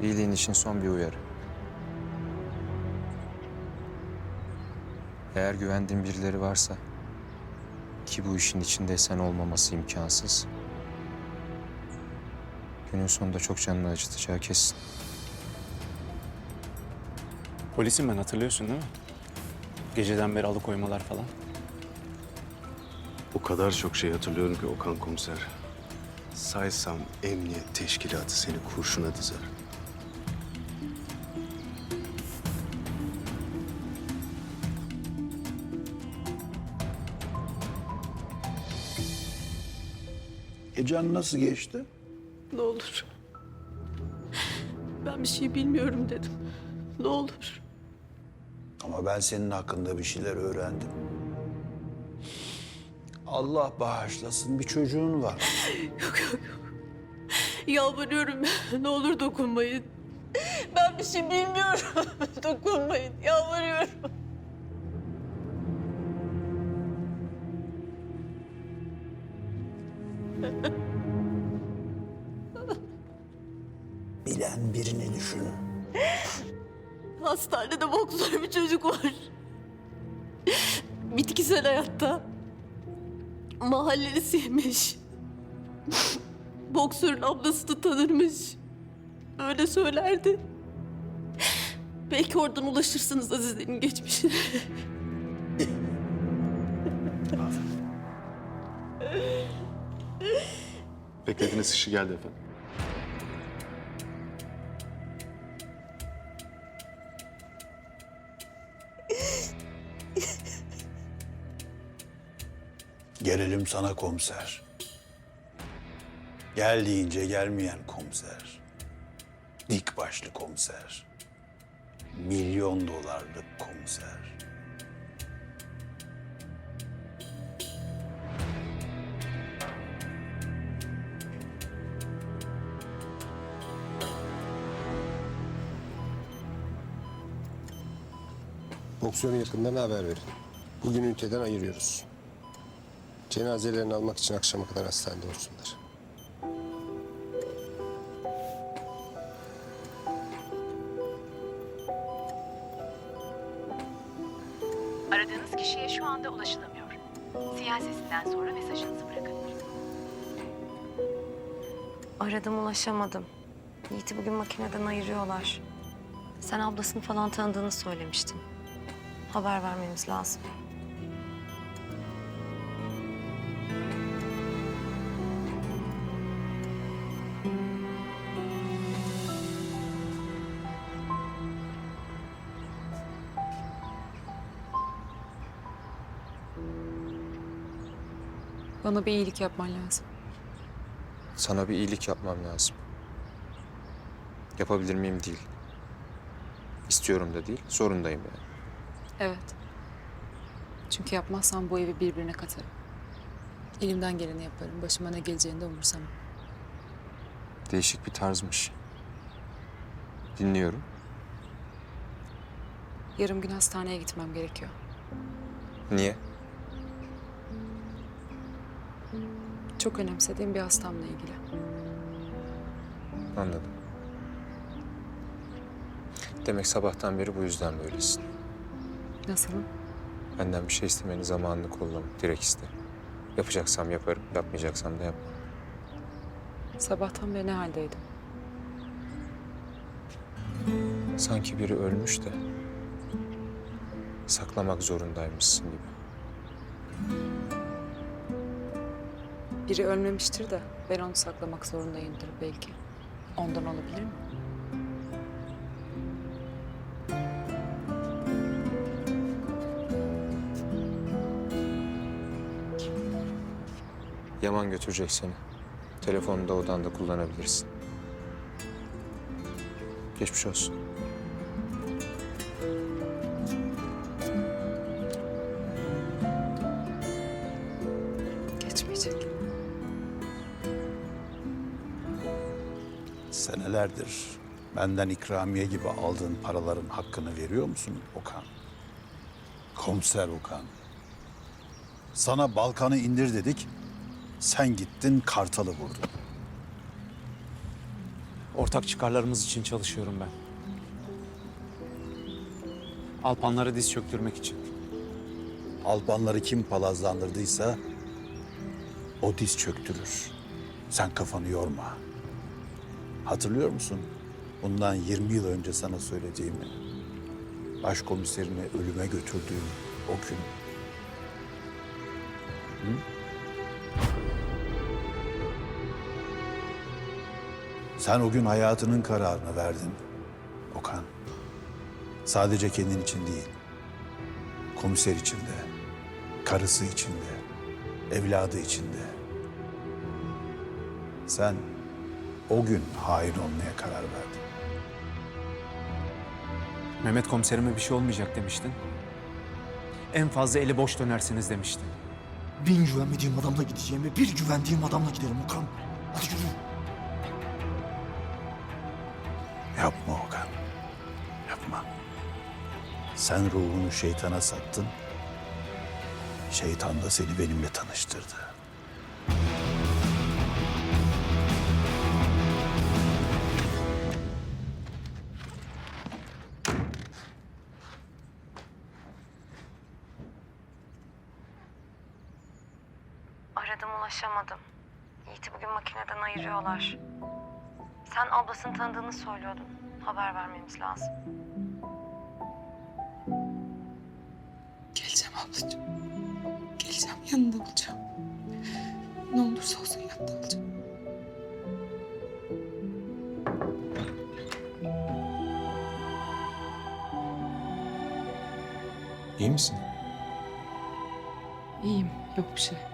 İyiliğin için son bir uyarı. Eğer güvendiğin birileri varsa ki bu işin içinde sen olmaması imkansız. Günün sonunda çok canını acıtacağı kesin. Polisim ben hatırlıyorsun değil mi? Geceden beri alıkoymalar falan. O kadar çok şey hatırlıyorum ki Okan komiser. Saysam emniyet teşkilatı seni kurşuna dizer. Gecen nasıl geçti? Ne olur. Ben bir şey bilmiyorum dedim. Ne olur. Ama ben senin hakkında bir şeyler öğrendim. Allah bağışlasın bir çocuğun var. Yok yok yok. Yalvarıyorum ne olur dokunmayın. Ben bir şey bilmiyorum. dokunmayın. Yalvarıyorum. Hastanede boksör bir çocuk var. Bitkisel hayatta. Mahallelisiymiş. Boksörün ablasını tanırmış. Öyle söylerdi. Belki oradan ulaşırsınız Azize'nin geçmişine. Beklediğiniz kişi geldi efendim. Gelelim sana komiser. Gel deyince gelmeyen komiser. Dik başlı komiser. Milyon dolarlık komiser. Boksörün yakınlarına haber verin. Bugün üniteden ayırıyoruz. Cenazelerini almak için akşama kadar hastanede olsunlar. Aradığınız kişiye şu anda ulaşılamıyor. Sinyal sesinden sonra mesajınızı bırakın. Aradım ulaşamadım. Yiğit'i bugün makineden ayırıyorlar. Sen ablasını falan tanıdığını söylemiştin. Haber vermemiz lazım. Bana bir iyilik yapman lazım. Sana bir iyilik yapmam lazım. Yapabilir miyim değil. İstiyorum da değil, zorundayım yani. Evet. Çünkü yapmazsam bu evi birbirine katarım. Elimden geleni yaparım. Başıma ne geleceğini de umursamam. Değişik bir tarzmış. Dinliyorum. Yarım gün hastaneye gitmem gerekiyor. Niye? Çok önemsediğim bir hastamla ilgili. Anladım. Demek sabahtan beri bu yüzden böylesin. Nasılım? Benden bir şey istemenin zamanını kollam. Direkt iste. Yapacaksam yaparım, yapmayacaksam da yapmam. Sabahtan beri ne haldeydim? Sanki biri ölmüş de saklamak zorundaymışsın gibi. Biri ölmemiştir de ben onu saklamak zorundayımdır belki. Ondan olabilir mi? Yaman götürecek seni. Telefonunu da odanda kullanabilirsin. Geçmiş olsun. Geçmeyecek. Senelerdir benden ikramiye gibi aldığın paraların hakkını veriyor musun Okan? Komiser Okan. Sana Balkan'ı indir dedik. Sen gittin Kartal'ı vurdun. Ortak çıkarlarımız için çalışıyorum ben. Alpanlara diz çöktürmek için. Alpanları kim palazlandırdıysa o diz çöktürür. Sen kafanı yorma. Hatırlıyor musun? Bundan 20 yıl önce sana söylediğimi. Başkomiserini ölüme götürdüğüm o gün. Hı? Sen o gün hayatının kararını verdin Okan. Sadece kendin için değil. Komiser için de, karısı için de, evladı için de. Sen o gün hain olmaya karar verdin. Mehmet komiserime bir şey olmayacak demiştin. En fazla eli boş dönersiniz demiştin. Bin güvenmediğim adamla gideceğime bir güvendiğim adamla giderim Okan. Hadi yürü. Yapma Okan. Yapma. Sen ruhunu şeytana sattın. Şeytan da seni benimle tanıştırdı. Aradım ulaşamadım. Yiğit'i bugün makineden ayırıyorlar. Sen ablasını tanıdığını söylüyordun. Haber vermemiz lazım. Geleceğim ablacığım. Geleceğim yanında olacağım. Ne olursa olsun yanında olacağım. İyi misin? İyiyim yok bir şey.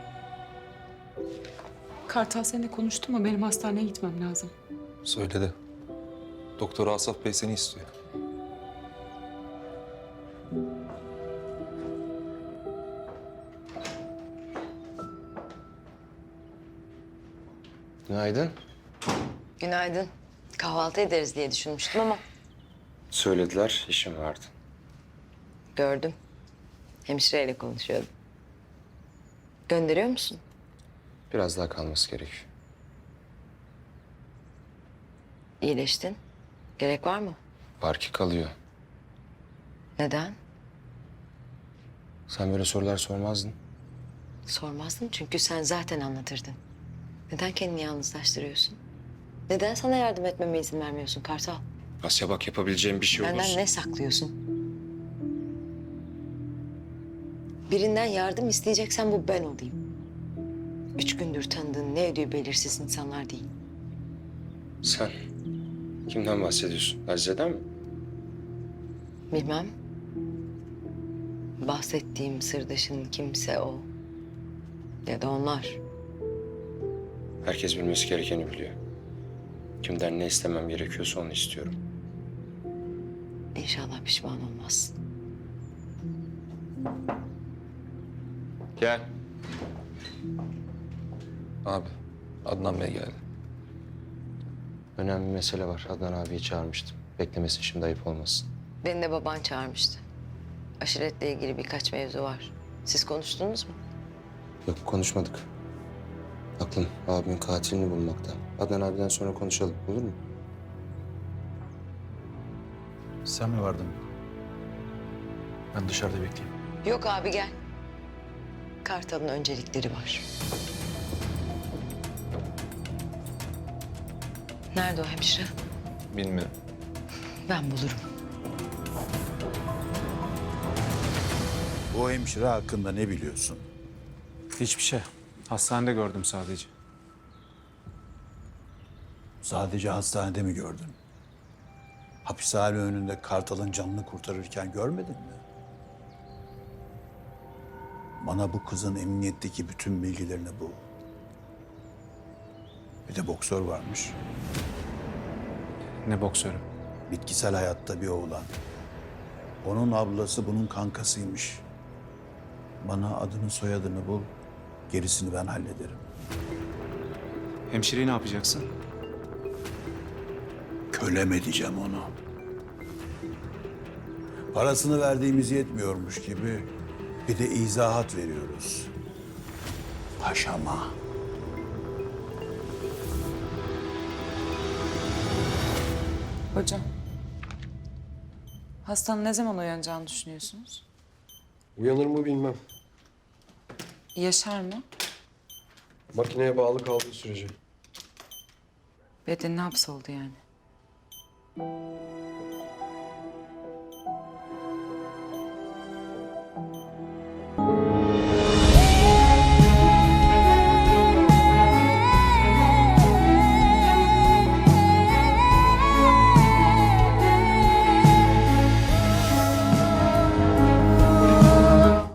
Kartal seninle konuştu mu? Benim hastaneye gitmem lazım. Söyledi. Doktor Asaf Bey seni istiyor. Günaydın. Günaydın. Kahvaltı ederiz diye düşünmüştüm ama Söylediler, işim vardı. gördüm. Hemşireyle konuşuyordum. Gönderiyor musun? Biraz daha kalması gerekiyor. İyileştin. Gerek var mı? Var ki kalıyor. Neden? Sen böyle sorular sormazdın. Sormazdım çünkü sen zaten anlatırdın. Neden kendini yalnızlaştırıyorsun? Neden sana yardım etmeme izin vermiyorsun Kartal? Asya bak yapabileceğim bir şey Benden olursa. ne saklıyorsun? Birinden yardım isteyeceksen bu ben olayım. Üç gündür tanıdığın ne ödüğü belirsiz insanlar değil. Sen kimden bahsediyorsun? Azize'den mi? Bilmem. Bahsettiğim sırdaşın kimse o. Ya da onlar. Herkes bilmesi gerekeni biliyor. Kimden ne istemem gerekiyorsa onu istiyorum. İnşallah pişman olmazsın. Gel. Abi, Adnan Bey geldi. Önemli bir mesele var. Adnan abiyi çağırmıştım. Beklemesin şimdi ayıp olmasın. Beni de baban çağırmıştı. Aşiretle ilgili birkaç mevzu var. Siz konuştunuz mu? Yok konuşmadık. Aklım abimin katilini bulmakta. Adnan abiden sonra konuşalım olur mu? Sen mi vardın? Ben dışarıda bekleyeyim. Yok abi gel. Kartal'ın öncelikleri var. Nerede o hemşire? Bilmiyorum. Ben bulurum. O hemşire hakkında ne biliyorsun? Hiçbir şey. Hastanede gördüm sadece. Sadece hastanede mi gördün? Hapishane önünde Kartal'ın canını kurtarırken görmedin mi? Bana bu kızın emniyetteki bütün bilgilerini bul. Bir de boksör varmış. Ne boksörü. Bitkisel hayatta bir oğlan. Onun ablası bunun kankasıymış. Bana adını soyadını bul. Gerisini ben hallederim. Hemşireyi ne yapacaksın? Kölem edeceğim onu. Parasını verdiğimiz yetmiyormuş gibi bir de izahat veriyoruz. Paşama. Hocam. Hastanın ne zaman uyanacağını düşünüyorsunuz? Uyanır mı bilmem. Yaşar mı? Makineye bağlı kaldığı sürece. Bedeni hapsoldu yani.